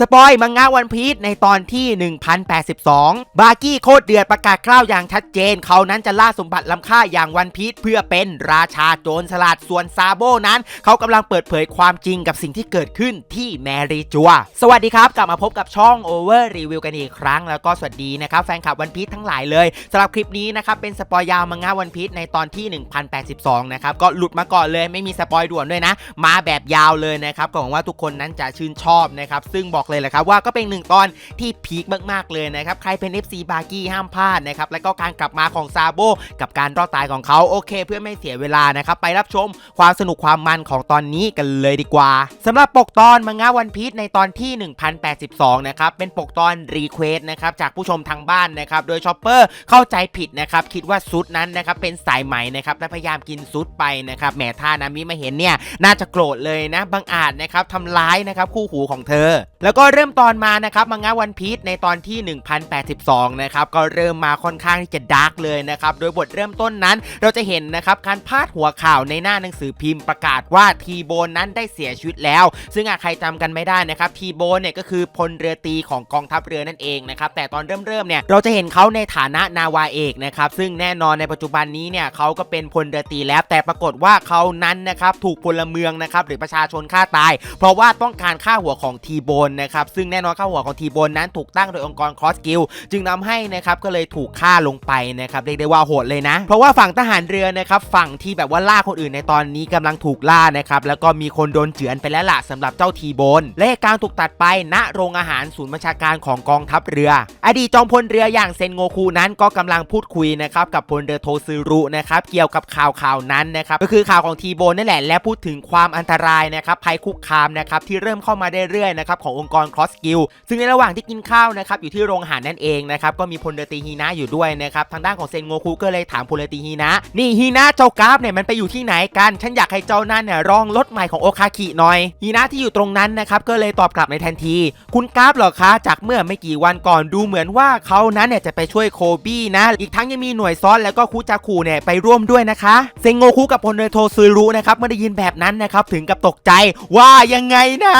สปอยมังงะวันพีชในตอนที่ 1082 บากี้โคตรเดือดประกาศกล้าวอย่างชัดเจน เขานั้นจะล่าสมบัติล้ำค่าอย่างวันพีชเพื่อเป็นราชาโจรสลัดส่วนซาโบนั้น เขากำลังเปิดเผยความจริงกับสิ่งที่เกิดขึ้นที่แมรีจัว สวัสดีครับกลับมาพบกับช่อง Over Review กันอีกครั้ง แล้วก็สวัสดีนะครับแฟนคลับวันพีชทั้งหลายเลยสำหรับคลิปนี้นะครับเป็นสปอยยาวมังงะวันพีชในตอนที่ 1082 นะครับก็หลุดมาก่อนเลยไม่มีสปอยด่วนด้วยนะ มาแบบยาวเลยนะครับก็หวังว่าทุกคนนั้นจะชื่นชอบนะครับซึ่งบอกเลยแหละครับว่าก็เป็นหนึ่งตอนที่พีคมากๆเลยนะครับใครเป็น FC บาร์กี้ห้ามพลาดนะครับแล้วก็การกลับมาของซาโบกับการรอดตายของเขาโอเค เพื่อไม่เสียเวลานะครับไปรับชมความสนุกความมันของตอนนี้กันเลยดีกว่าสำหรับปกตอนมังงะวันพีชในตอนที่ 1082 นะครับเป็นปกตอนรีเควสนะครับจากผู้ชมทางบ้านนะครับโดยชอปเปอร์เข้าใจผิดนะครับคิดว่าซุดนั้นนะครับเป็นสายไหมนะครับและพยายามกินซุดไปนะครับแหมท่านามิมาเห็นเนี่ยน่าจะโกรธเลยนะบังอาจนะครับทำร้ายนะครับคู่หูของเธอแล้วก็เริ่มตอนมานะครับมังงะวันพีชในตอนที่ 1082 นะครับก็เริ่มมาค่อนข้างที่จะดาร์กเลยนะครับโดยบทเริ่มต้นนั้นเราจะเห็นนะครับการพาดหัวข่าวในหน้าหนังสือพิมพ์ประกาศว่าทีโบนนั้นได้เสียชีวิตแล้ว ซึ่งอาใครจำกันไม่ได้นะครับทีโบนเนี่ยก็คือพลเรือตรีของกองทัพเรือนั่นเองนะครับแต่ตอนเริ่มเริ่มเนี่ยเราจะเห็นเขาในฐานะนาวาเอกนะครับซึ่งแน่นอนในปัจจุบันนี้เนี่ยเขาก็เป็นพลเรือตรีแล้ว แต่ปรากฏว่าเขานั้นนะครับถูกพลเมืองนะครับหรือประชาชนฆ่าตาย เพราะว่าต้องการฆ่าหัวของทีโบนนะครับ ซึ่งแน่นอนฆ่าหัวของทีโบนนั้นถูกตั้งโดยองค์กรคอสกิลจึงนำให้นะครับก็เลยถูกฆ่าลงไปนะครับเรียกได้ว่าโหดเลยนะ เพราะว่าฝั่งทหารเรือนะครับฝั่งที่แบบว่าล่าคนอื่นในตอนนี้กำลังถูกล่านะครับแล้วก็มีคนโดนเจือนไปแล้วล่ะสำหรับเจ้าทีโบนและการถูกตัดไปณโรงอาหารศูนย์บัญชาการของกองทัพเรือ อดีตจอมพลเรืออย่างเซนโงคูนั้นก็กำลังพูดคุยนะครับกับพลเรือโทซึรุนะครับเกี่ยวกับข่าวข่าวนั้นนะครับก็คือข่าวของทีโบนนั่นแหละและพูดถึงความอันตรายนะครับภัยคุกคามนะครับที่เริ่มเข้ามาเรื่อยๆนะครับขององค์กรครอสกิลซึ่งในระหว่างที่กินข้าวนะครับอยู่ที่โรงอาหารนั่นเองนะครับก็มีพลเรือตีฮีนะอยู่ด้วยนะครับทางด้านของเซนโงคูก็เลยถามพลเรือตีฮีนะนี่ฮีนะเจ้ากราฟเนี่ยมันไปอยู่ที่ไหนกัน ฉันอยากให้เจ้านั่นเนี่ยลองรถใหม่ของโอคาคิหน่อยฮีนะที่อยู่ตรงนั้นนะครับก็เลยตอบกลับในทันที คุณกราฟหรอคะจากเมื่อไม่กี่วันก่อนดูเหมือนว่าเขานั้นเนี่ยจะไปช่วยโคบี้นะ อีกทั้งยังมีหน่วยซ้อนแล้วก็คูจาคูเนี่ยไปร่วมด้วยนะคะเซงโงคุกับพลเรือโทซึรุนะครับเมื่อได้ยินแบบนั้นนะครับถึงกับตกใจว่ายังไงนะ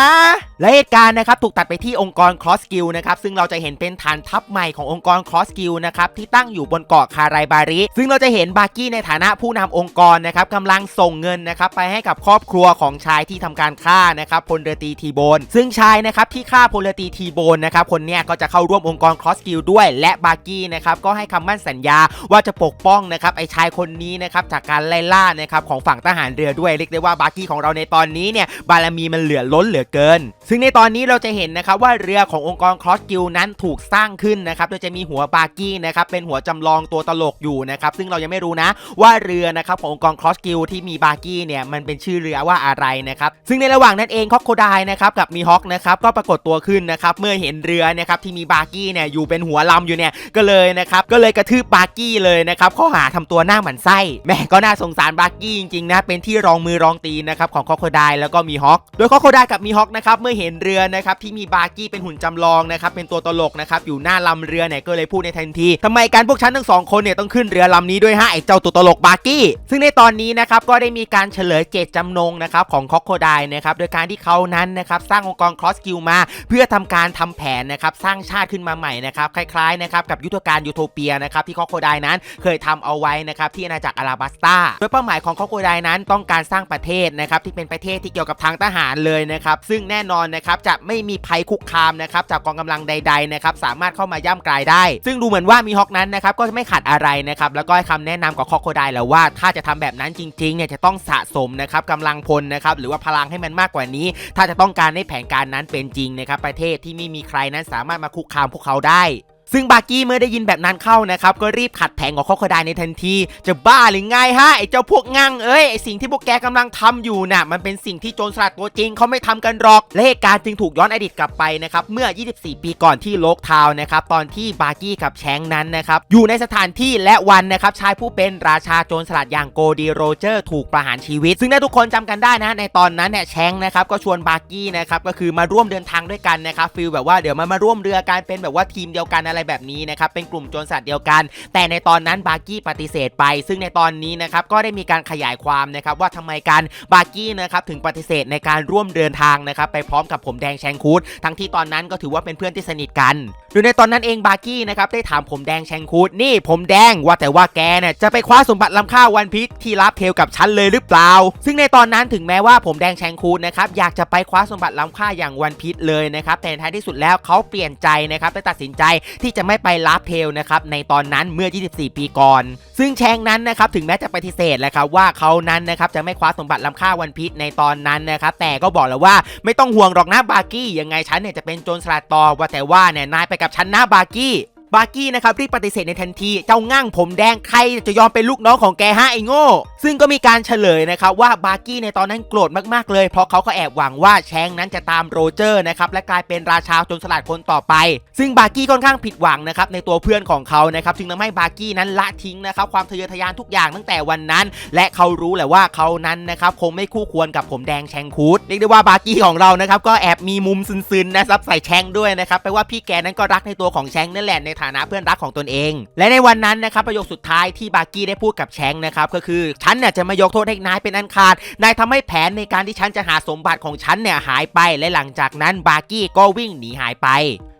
และเหตุการณ์นะครับถูกตัดไปที่องค์กรครอสกิลนะครับซึ่งเราจะเห็นเป็นฐานทัพใหม่ขององค์กรครอสกิลนะครับที่ตั้งอยู่บนเกาะคาไรบาริ ซึ่งเราจะเห็นบาร์กี้ในฐานะผู้นำองค์กรนะครับกำลังส่งเงินนะครับไปให้กับครอบครัวของชายที่ทำการฆ่านะครับพลเรือตีทีโบน ซึ่งชายนะครับที่ฆ่าพลเรือตีทีโบนนะครับคนเนี้ยก็จะเข้าร่วมองค์กรครอสกิลด้วยและบาร์กี้นะครับก็ให้คำมั่นสัญญาว่าจะปกป้องนะครับไอ้ชายคนนี้นะครับจากการไล่ล่านะครับของฝั่งทหารเรือด้วยเรียกได้ว่าบาร์กี้ของเราในตอนนี้เนี่ยบารมีมันเหลือล้นเหลือเกิน ซึ่งในตอนนี้เราราจะเห็นนะครับว่าเรือขององค์กรครอสกิลนั้นถูกสร้างขึ้นนะครับโดยจะมีหัวบาร์กี้นะครับเป็นหัวจำลองตัวตลกอยู่นะครับซึ่งเรายังไม่รู้นะว่าเรือนะครับขององค์กรครอสกิลที่มีบาร์กี้เนี่ยมันเป็นชื่อเรือว่าอะไรนะครับซึ่งในระหว่างนั้นเองคอกโคไดนะครับกับมีฮอกนะครับก็ปรากฏตัวขึ้นนะครับเมื่อเห็นเรือนะครับที่มีบาร์กี้เนี่ยอยู่เป็นหัวลำอยู่เนี่ยก็เลยนะครับก็เลยกระทืบบาร์กี้เลยนะครับข้อหาทำตัวหน้าหมันไส้แม่ก็น่าสงสารบาร์กี้จริงๆนะเป็นที่รองมือรองตีนนะครับของคอกโคไดแล้วก็มีฮอกโดยคอกโคไดกับมีฮอกนะครับเมื่อเห็นเรือนะครับที่มีบาร์กี้เป็นหุ่นจำลองนะครับเป็นตัวตลกนะครับอยู่หน้าลำเรือเนี่ยก็เลยพูดในทันทีทำไมการพวกฉันทั้งสองคนเนี่ยต้องขึ้นเรือลำนี้ด้วยฮะไอ้เจ้าตัวตลกบาร์กี้ ซึ่งในตอนนี้นะครับก็ได้มีการเฉลยเจตจำนงนะครับของคอกโคไดนะครับโดยการที่เขานั้นนะครับสร้างองค์กรครอสกิลมา เพื่อทำการทำแผนนะครับสร้างชาติขึ้นมาใหม่นะครับคล้ายๆนะครับกับยุทธการยูโทเปียนะครับที่คอกโคไดนั้นเคยทำเอาไว้นะครับที่อาณาจักรอาราบัสตาโดยเป้าหมายของคอกโคไดนั้นต้องการสร้างประเทศนะครับที่เป็นประเทศที่เกี่ยวกับทางทหารเลยนะครับซึ่งแน่นอนนะครับจะไม่มีภัยคุกคามนะครับจากกองกำลังใดๆนะครับสามารถเข้ามาย่ำกลายได้ ซึ่งดูเหมือนว่ามีฮอกนั้นนะครับก็ไม่ขัดอะไรนะครับแล้วก็ให้คำแนะนำกับคอโคไดแล้วว่าถ้าจะทำแบบนั้นจริงๆเนี่ยจะต้องสะสมนะครับกำลังพลนะครับหรือว่าพลังให้มันมากกว่านี้ ถ้าจะต้องการให้แผนการนั้นเป็นจริงนะครับประเทศที่ไม่มีใครนั้นสามารถมาคุกคามพวกเขาได้ ซึ่งบาร์กี้เมื่อได้ยินแบบนั้นเข้านะครับก็รีบขัดแผงของคอกโคไดในทันที จะบ้าหรือไงฮะไอ้เจ้าพวกงั่งเอ้ยไอ้สิ่งที่พวกแกกำลังทำอยู่น่ะมันเป็นสิ่งที่โจรสลัดตัวจริงเขาไม่ทำกันหรอกและเหตุการณ์จึงถูกย้อนอดีตกลับไปนะครับเมื่อ 24 ปีก่อนที่โลกทาวนะครับตอนที่บาร์กี้กับแชงนั้นนะครับอยู่ในสถานที่และวันนะครับชายผู้เป็นราชาโจรสลัดอย่างโกดีโรเจอร์ ถูกประหารชีวิต ซึ่งถ้าทุกคนจำกันได้นะ ในตอนนั้นเนี่ยแชงนะครับก็ชวนบาร์กี้นะครับก็คือมาร่วมเดินทางด้วยกันนะครับฟีลแบบว่าเดี๋ยวมามาร่วมเรือกันเป็นแบบว่าทีมเดียวกันอะไรอะไรแบบนี้นะครับเป็นกลุ่มโจรสลัดเดียวกัน แต่ในตอนนั้นบาร์กี้ปฏิเสธไป ซึ่งในตอนนี้นะครับก็ได้มีการขยายความนะครับว่าทำไมการบาร์กี้นะครับถึงปฏิเสธในการร่วมเดินทางนะครับไปพร้อมกับผมแดงแชงคูดทั้งที่ตอนนั้นก็ถือว่าเป็นเพื่อนที่สนิทกันโดยในตอนนั้นเองบาร์กี้นะครับได้ถามผมแดงแชงคูดนี่ผมแดงว่าแต่ว่าแกเนี่ยจะไปคว้าสมบัติล้ำค่าวันพีชที่รับเทลกับฉันเลยหรือเปล่า ซึ่งในตอนนั้นถึงแม้ว่าผมแดงแชงคูดนะครับอยากจะไปคว้าสมบัติล้ำค่าอย่างวันพีชเลยนะครับแต่ท้ายที่สุดแล้วเขาเปลี่ยนใจนะครับได้ตัดสินใจทที่จะไม่ไปรับเทลนะครับในตอนนั้นเมื่อ 24 ปีก่อน ซึ่งแชงนั้นนะครับถึงแม้จะปฏิเสธแหละครับว่าเขานั้นนะครับจะไม่คว้าสมบัติล้ำค่าวันพีชในตอนนั้นนะครับแต่ก็บอกแล้วว่าไม่ต้องห่วงหรอกนะบาร์กี้ยังไงฉันเนี่ยจะเป็นโจรสลัดต่อว่าแต่ว่าเนี่ยนายไปกับฉันนะบาร์กี้ บาร์กี้นะครับรีบปฏิเสธในทันที เจ้าง่างผมแดงใครจะยอมเป็นลูกน้องของแกฮะไอ้โง่ ซึ่งก็มีการเฉลยนะครับว่าบาร์กี้ในตอนนั้นโกรธมากๆเลย เพราะเขาก็แอบหวังว่าแชงนั้นจะตามโรเจอร์นะครับและกลายเป็นราชาจนสลัดคนต่อไป ซึ่งบาร์กี้ค่อนข้างผิดหวังนะครับในตัวเพื่อนของเขานะครับจึงทำให้บาร์กี้นั้นละทิ้งนะครับความทะเยอทะยานทุกอย่างตั้งแต่วันนั้น และเขารู้แหละว่าเขานั้นนะครับคงไม่คู่ควรกับผมแดงแชงคูดเรียกได้ว่าบาร์กี้ของเรานะครับก็แอบมีมุมซึนๆนะครับใส่แชงด้วยนะครับแปลว่าพี่แกนั้นก็รักในตัวของแชงนั่นแหละในฐานะเพื่อนรักของตนเอง และในวันนั้นนะครับประโยคสุดท้ายที่บาร์กี้ได้พูดกับแชงนะครับก็คือฉันเนี่ยจะมายกโทษให้นายเป็นอันขาดนายทำให้แผนในการที่ฉันจะหาสมบัติของฉันเนี่ยหายไปและหลังจากนั้นบาร์กี้ก็วิ่งหนีหายไป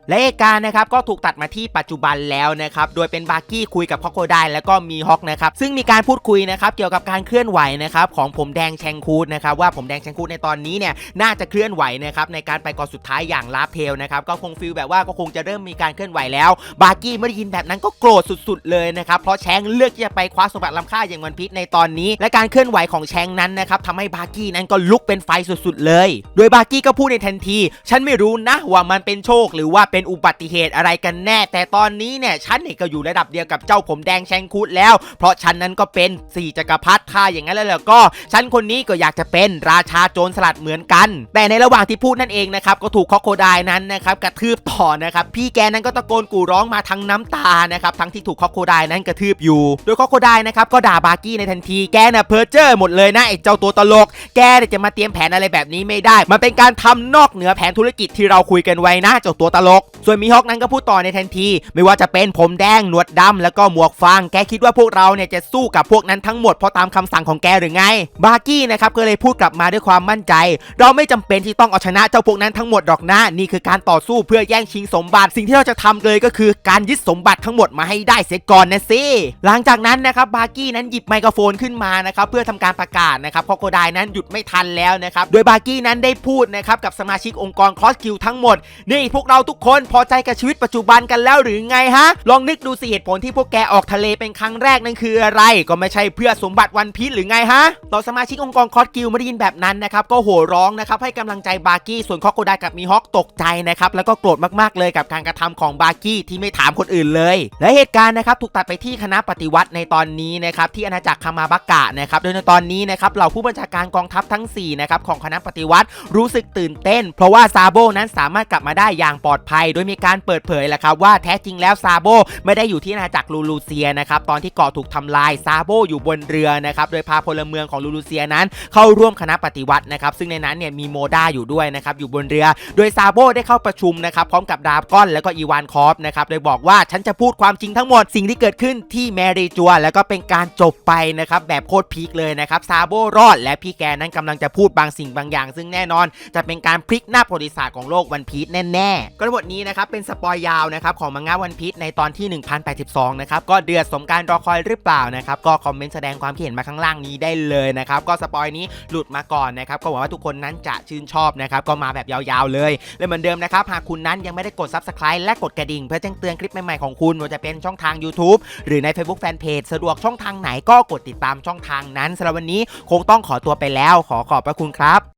และเหตุการณ์นะครับก็ถูกตัดมาที่ปัจจุบันแล้วนะครับโดยเป็นบาร์กี้คุยกับคอโคไดแล้วก็มีฮอกนะครับซึ่งมีการพูดคุยนะครับเกี่ยวกับการเคลื่อนไหวนะครับของผมแดงแชงคูดนะครับว่าผมแดงแชงคูดในตอนนี้เนี่ยน่าจะเคลื่อนไหวนะครับในการไปก่อนสุดท้ายอย่างลาเทลนะครับก็คงฟีลแบบว่าก็คงจะเริ่มมีการเคลื่อนไหวแล้ว บาร์กี้เมื่อได้ยินแบบนั้นก็โกรธสุด ๆ เลยนะครับเพราะแชงเลือกที่จะไปคว้าสมบัติล้ำค่าอย่างวันพีชในตอนนี้ และการเคลื่อนไหวของแชงนั้นนะครับทำให้บาร์กี้นั้นก็ลุกเป็นไฟสุดๆเลย โดยบาร์กี้ก็พูดในทันที ฉันไม่รู้นะว่ามันเป็นโชคหรือว่าเป็นอุบัติเหตุอะไรกันแน่ แต่ตอนนี้เนี่ยฉันเนี่ยก็อยู่ระดับเดียวกับเจ้าผมแดงแชงคูดแล้ว เพราะฉันนั้นก็เป็นสี่จักรพรรดิค่าอย่างนั้นแล้วแล้วก็ ฉันคนนี้ก็อยากจะเป็นราชาโจรสลัดเหมือนกัน แต่ในระหว่างที่พูดนั่นเองนะครับก็ถูกคอโคไดนั้นนะครับกระทืบต่อนะครับพี่แกนั้นก็ตะโกนกูร้องมาทั้งน้ำตานะครับทั้งที่ถูกคอโคไดนั้นกระทืบอยู่ โดยคอโคไดนะครับก็ด่าบาร์กี้ในทันทีแกน่ะเพอเจอร์หมดเลยนะไอ้เจ้าตัวตลก แกจะมาเตรียมแผนอะไรแบบนี้ไม่ได้ มันเป็นการทำนอกเหนือแผนธุรกิจที่เราคุยกันไว้นะเจ้าตัวตลกส่วนมีฮอกนั้นก็พูดต่อในทันที ไม่ว่าจะเป็นผมแดงหนวดดำแล้วก็หมวกฟางแกคิดว่าพวกเราเนี่ยจะสู้กับพวกนั้นทั้งหมดเพราะตามคำสั่งของแกหรือไง บาร์กี้นะครับก็เลยพูดกลับมาด้วยความมั่นใจ เราไม่จำเป็นที่ต้องเอาชนะเจ้าพวกนั้นทั้งหมดหรอกนะนี่คือการต่อสู้เพื่อแย่งชิงสมบัติ สิ่งที่เราจะทำเลยก็คือการยึดสมบัติทั้งหมดมาให้ได้เสียก่อนนะสิหลังจากนั้นนะครับบาร์กี้นั้นหยิบไมโครโฟนขึ้นมานะครับเพื่อทำการประกาศนะครับคอโคไดนั้นหยุดไม่ทันแล้วนะครับโดยบาร์กี้นั้นได้พูดนะครับกับสมาชิกองค์กรคอสคิวทั้งหมดนี่พวกเราทุกคนพอใจกับชีวิตปัจจุบันกันแล้วหรือไงฮะ ลองนึกดูสิเหตุผลที่พวกแกออกทะเลเป็นครั้งแรกนั่นคืออะไร ก็ไม่ใช่เพื่อสมบัติวันพีชหรือไงฮะต่อสมาชิกองค์กรคอสคิวไม่ได้ยินแบบนั้นนะครับก็โห่ร้องนะครับให้กำลังใจบาร์กี้ส่วนคอโคไดกับมีฮอกตกใจนะครับแล้วก็โกรธมากๆเลยกับการกระทำของบาร์กี้ที่ไม่ถามคนอื่นเลย และเหตุการณ์นะครับถูกตัดไปที่คณะปฏิวัติในตอนนี้นะครับที่อาณาจักรคามาบากะนะครับโดยในตอนนี้นะครับเหล่าผู้บัญชาการกองทัพทั้ง4นะครับของคณะปฏิวัติรู้สึกตื่นเต้น เพราะว่าซาโบนั้นสามารถกลับมาได้อย่างปลอดภัยโดยมีการเปิดเผยแหละครับว่าแท้จริงแล้วซาโบไม่ได้อยู่ที่อาณาจักรลูลูเซียนะครับตอนที่เกาะถูกทำลายซาโบอยู่บนเรือนะครับโดยพาพลเมืองของลูลูเซียนั้น เข้าร่วมคณะปฏิวัตินะครับซึ่งในนั้นเนี่ยมีโมด้าอยู่ด้วยนะครับอยู่บนเรือ โดยซาโบได้เข้าประชุมนะครับพร้อมกับดราก้อนแล้วก็อีวานคอฟนะครับโดยบอกว่าฉันจะพูดความจริงทั้งหมดสิ่งที่เกิดขึ้นที่แมรีจัว แล้วก็เป็นการจบไปนะครับแบบโคตรพีคเลยนะครับซาโบรอด และพี่แกนั้นกำลังจะพูดบางสิ่งบางอย่าง ซึ่งแน่นอน จะเป็นการพลิกหน้าประวัติศาสตร์ของโลกวันพีชแน่ๆก็ทั้งหมดนี้นะครับเป็นสปอยยาวนะครับของมังงะวันพีชในตอนที่ 1082 นะครับก็เดือดสมการรอคอยหรือเปล่านะครับก็คอมเมนต์แสดงความคิดเห็นมาข้างล่างนี้ได้เลยนะครับก็สปอยนี้หลุดมาก่อนนะครับก็หวังว่าทุกคนนั้นจะชื่นชอบนะครับก็มาแบบยาวๆเลยและเหมือนเดิมนะครับหากคุณนั้นยังไม่ได้กด Subscribe และกดกระดิ่ง เพื่อแจ้งเตือนคลิปใหม่ๆของคุณว่าจะเป็นช่องทาง YouTube หรือใน Facebook Fanpage สะดวกช่องทางไหนก็กดติดตามช่องทางนั้นสำหรับวันนี้คงต้องขอตัวไปแล้ว ขอขอบพระคุณครับ